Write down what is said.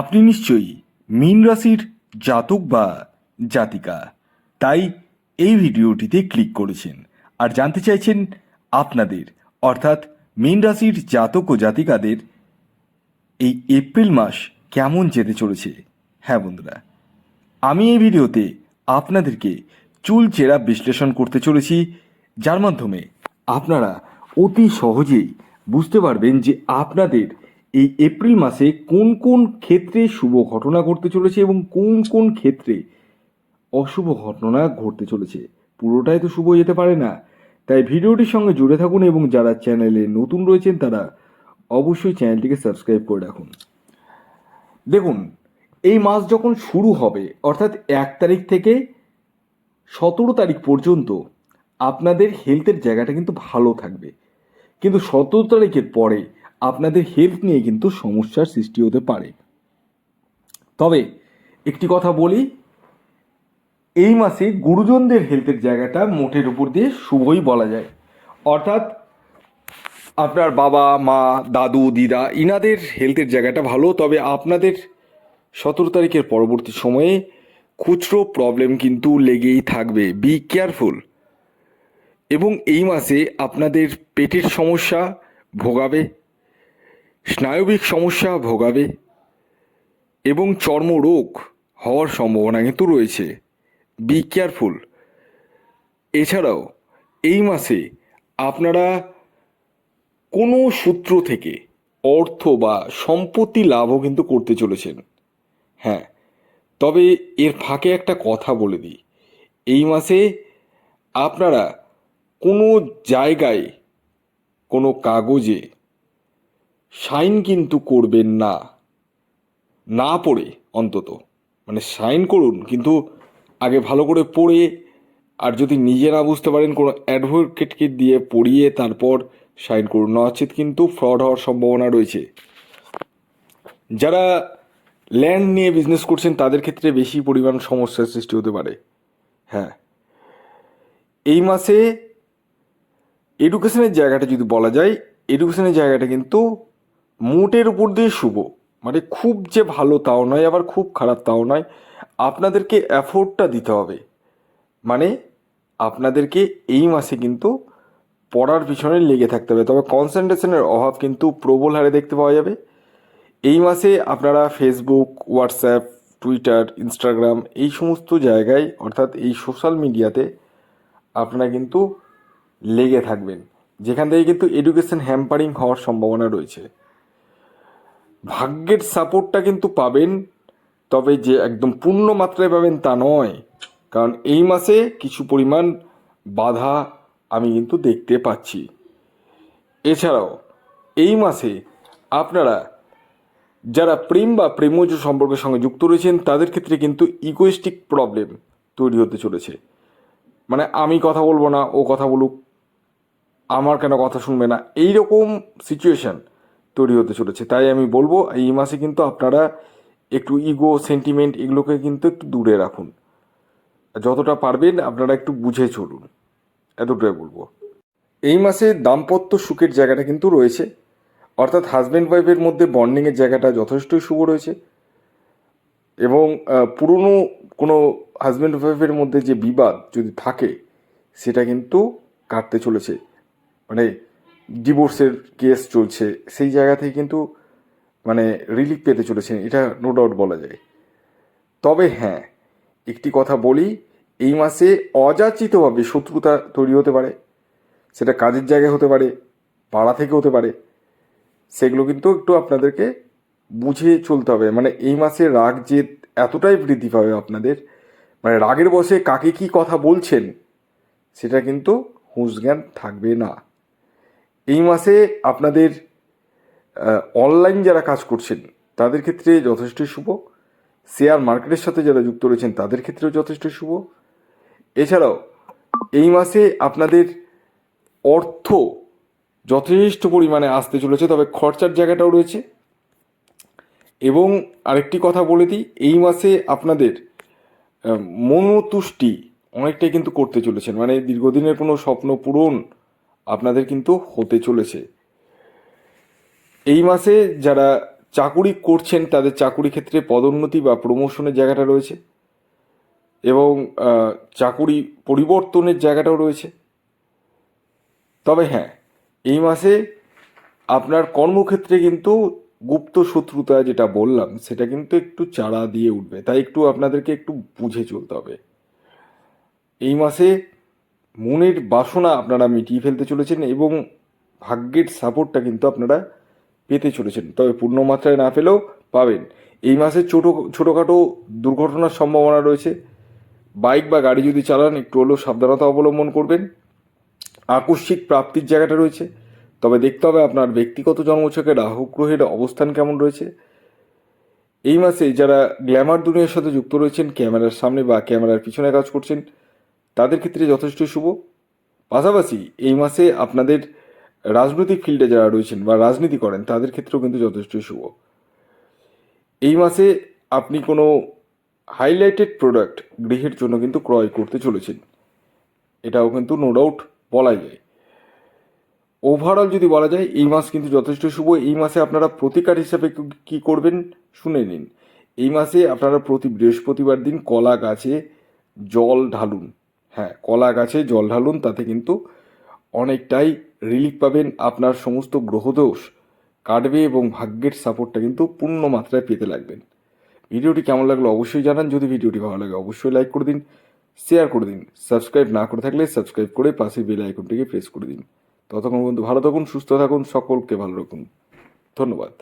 আপনি নিশ্চয়ই মীন রাশির জাতক বা জাতিকা। তাই এই ভিডিওটিতে ক্লিক করেছেন আর জানতে চাইছেন আপনাদের, অর্থাৎ মীন রাশির জাতক ও জাতিকাদের এই এপ্রিল মাস কেমন যেতে চলেছে? হ্যাঁ বন্ধুরা, আমি এই ভিডিওতে আপনাদেরকে চুল চেরা বিশ্লেষণ করতে চলেছি, যার মাধ্যমে আপনারা অতি সহজেই বুঝতে পারবেন যে আপনাদের এই এপ্রিল মাসে কোন কোন ক্ষেত্রে শুভ ঘটনা ঘটতে চলেছে এবং কোন কোন ক্ষেত্রে অশুভ ঘটনা ঘটতে চলেছে? পুরোটাই তো শুভ যেতে পারে না। তাই ভিডিওটির সঙ্গে জুড়ে থাকুন এবং যারা চ্যানেলে নতুন রয়েছেন, তারা অবশ্যই চ্যানেলটিকে সাবস্ক্রাইব করে রাখুন। দেখুন, এই মাস যখন শুরু হবে, অর্থাৎ এক তারিখ থেকে সতেরো তারিখ পর্যন্ত আপনাদের হেলথের জায়গাটা কিন্তু ভালো থাকবে। কিন্তু সতেরো তারিখের পরে আপনাদের হেলথ নিয়ে কিন্তু সমস্যার সৃষ্টি হতে পারে। তবে একটি কথা বলি, এই মাসে গুরুজনদের হেলথের জায়গাটা মোটের উপর দিয়ে শুভই বলা যায়। অর্থাৎ আপনার বাবা, মা, দাদু, দিদা, ইনাদের হেলথের জায়গাটা ভালো, তবে আপনাদের সতেরো তারিখের পরবর্তী সময়ে খুচরো প্রবলেম কিন্তু লেগেই থাকবে। বি কেয়ারফুল এবং এই মাসে আপনাদের পেটের সমস্যা ভোগাবে। স্নায়বিক সমস্যা ভোগাবে এবং চর্মরোগ হওয়ার সম্ভাবনা কিন্তু রয়েছে। বি কেয়ারফুল এছাড়াও, এই মাসে আপনারা কোনো সূত্র থেকে অর্থ বা সম্পত্তি লাভও কিন্তু করতে চলেছেন। হ্যাঁ তবে এর ফাঁকে একটা কথা বলে দিই। এই মাসে আপনারা কোনো জায়গায় কোনো কাগজে সাইন কিন্তু করবেন না। না পড়ে অন্তত। মানে সাইন করুন, কিন্তু আগে ভালো করে পড়ে, আর যদি নিজে না বুঝতে পারেন কোনো অ্যাডভোকেটকে দিয়ে পড়িয়ে তারপর সাইন করুন। নচেত কিন্তু ফ্রড হওয়ার সম্ভাবনা রয়েছে। যারা ল্যান্ড নিয়ে বিজনেস করছেন, তাদের ক্ষেত্রে বেশি পরিমাণ সমস্যার সৃষ্টি হতে পারে। হ্যাঁ। এই মাসে এডুকেশনের জায়গাটা যদি বলা যায় এডুকেশনের জায়গাটা কিন্তু মোটের উপর দিয়ে শুভ মানে খুব যে ভালো তাও নয়, আবার খুব খারাপ তাও নয়। আপনাদেরকে অ্যাফোর্ডটা দিতে হবে। মানে আপনাদেরকে এই মাসে কিন্তু পড়ার পিছনে লেগে থাকতে হবে। তবে কনসেন্ট্রেশনের অভাব কিন্তু প্রবল হারে দেখতে পাওয়া যাবে। এই মাসে আপনারা ফেসবুক হোয়াটসঅ্যাপ টুইটার ইনস্টাগ্রাম এই সমস্ত জায়গায়, অর্থাৎ এই সোশ্যাল মিডিয়াতে আপনারা কিন্তু লেগে থাকবেন। যেখান থেকে কিন্তু এডুকেশন হ্যাম্পারিং হওয়ার সম্ভাবনা রয়েছে। ভাগ্যের সাপোর্টটা কিন্তু পাবেন, তবে যে একদম পূর্ণ মাত্রায় পাবেন তা নয়। কারণ এই মাসে কিছু পরিমাণ বাধা আমি কিন্তু দেখতে পাচ্ছি। এছাড়াও, এই মাসে আপনারা যারা প্রেম বা প্রেমজ সম্পর্কের সঙ্গে যুক্ত রয়েছেন, তাদের ক্ষেত্রে কিন্তু ইকোয়েস্টিক প্রবলেম তৈরি হতে চলেছে। মানে আমি কথা বলব না, ও কথা বলুক, আমার কেন কথা শুনবে না? এই রকম সিচুয়েশন তৈরি হতে চলেছে। তাই আমি বলব, এই মাসে কিন্তু আপনারা একটু ইগো সেন্টিমেন্ট এগুলোকে কিন্তু একটু দূরে রাখুন। যতটা পারবেন আপনারা একটু বুঝে চলুন। এতটাই বলব। এই মাসে দাম্পত্য সুখের জায়গাটা কিন্তু রয়েছে। অর্থাৎ হাজব্যান্ড ওয়াইফের মধ্যে বন্ডিংয়ের জায়গাটা যথেষ্টই শুভ রয়েছে। এবং পুরনো কোনো হাজব্যান্ড ওয়াইফের মধ্যে যে বিবাদ যদি থাকে, সেটা কিন্তু কাটতে চলেছে। মানে ডিভোর্সের কেস চলছে, সেই জায়গা থেকে কিন্তু মানে রিলিফ পেতে চলেছেন, এটা নো ডাউট বলা যায়। তবে হ্যাঁ একটি কথা বলি, এই মাসে অযাচিতভাবে শত্রুতা তৈরি হতে পারে, সেটা কাজের জায়গায় হতে পারে, পাড়া থেকে হতে পারে, সেগুলো কিন্তু একটু আপনাদেরকে বুঝে চলতে হবে। মানে এই মাসে রাগ জেদ এতটাই বৃদ্ধি পাবে আপনাদের মানে রাগের বসে কাকে কি কথা বলছেন, সেটা কিন্তু হুঁশ জ্ঞান থাকবে না। এই মাসে আপনাদের অনলাইন যারা কাজ করছেন, তাদের ক্ষেত্রে যথেষ্ট শুভ। শেয়ার মার্কেটের সাথে যারা যুক্ত রয়েছেন, তাদের ক্ষেত্রেও যথেষ্ট শুভ। এছাড়াও, এই মাসে আপনাদের অর্থ যথেষ্ট পরিমাণে আসতে চলেছে, তবে খরচার জায়গাটাও রয়েছে। এবং আরেকটি কথা বলে দিই, এই মাসে আপনাদের মনোতুষ্টি অনেকটাই কিন্তু করতে চলেছেন। মানে দীর্ঘদিনের কোনো স্বপ্ন পূরণ আপনাদের কিন্তু হতে চলেছে। এই মাসে যারা চাকুরি করছেন, তাদের চাকুরি ক্ষেত্রে পদোন্নতি বা প্রমোশনের জায়গাটা রয়েছে এবং চাকুরি পরিবর্তনের জায়গাটাও রয়েছে। তবে হ্যাঁ এই মাসে আপনার কর্মক্ষেত্রে কিন্তু গুপ্ত শত্রুতা যেটা বললাম, সেটা কিন্তু একটু চাড়া দিয়ে উঠবে। তাই একটু আপনাদেরকে একটু বুঝে চলতে হবে। এই মাসে মনের বাসনা আপনারা মিটিয়ে ফেলতে চলেছেন এবং ভাগ্যের সাপোর্টটা কিন্তু আপনারা পেতে চলেছেন। তবে পূর্ণ মাত্রায় না পেলেও পাবেন। এই মাসে ছোটো, ছোটোখাটো দুর্ঘটনার সম্ভাবনা রয়েছে। বাইক বা গাড়ি যদি চালান, একটু হলেও সাবধানতা অবলম্বন করবেন। আকস্মিক প্রাপ্তির জায়গাটা রয়েছে। তবে দেখতে হবে আপনার ব্যক্তিগত জন্মছকে রাহু গ্রহের অবস্থান কেমন রয়েছে। এই মাসে যারা গ্ল্যামার দুনিয়ার সাথে যুক্ত রয়েছেন, ক্যামেরার সামনে বা ক্যামেরার পিছনে কাজ করছেন তাদের ক্ষেত্রে যথেষ্ট শুভ। পাশাপাশি এই মাসে আপনাদের রাজনৈতিক ফিল্ডে যারা রয়েছেন বা রাজনীতি করেন, তাদের ক্ষেত্রেও কিন্তু যথেষ্ট শুভ। এই মাসে আপনি কোনো হাইলাইটেড প্রোডাক্ট গৃহের জন্য কিন্তু ক্রয় করতে চলেছেন। এটাও কিন্তু নো ডাউট বলা যায়। ওভারঅল যদি বলা যায়, এই মাস কিন্তু যথেষ্ট শুভ। এই মাসে আপনারা প্রতিকার হিসাবে কি- করবেন শুনে নিন। এই মাসে আপনারা প্রতি বৃহস্পতিবার দিন কলা গাছে জল ঢালুন। হ্যাঁ কলা গাছে জল ঢালুন, তাতে কিন্তু অনেকটাই রিলিফ পাবেন আপনার সমস্ত গ্রহদোষ। কাটবে এবং ভাগ্যের সাপোর্টটা কিন্তু পূর্ণ মাত্রায় পেতে লাগবেন। ভিডিওটি কেমন লাগল অবশ্যই জানান। যদি ভিডিওটি ভালো লাগে, অবশ্যই লাইক করে দিন শেয়ার করে দিন। সাবস্ক্রাইব না করে থাকলে সাবস্ক্রাইব করে পাশে বেল আইকনটিকে প্রেস করে দিন। ততক্ষণ পর্যন্ত ভালো থাকুন, সুস্থ থাকুন, সকলকে ভালো রাখুন। ধন্যবাদ।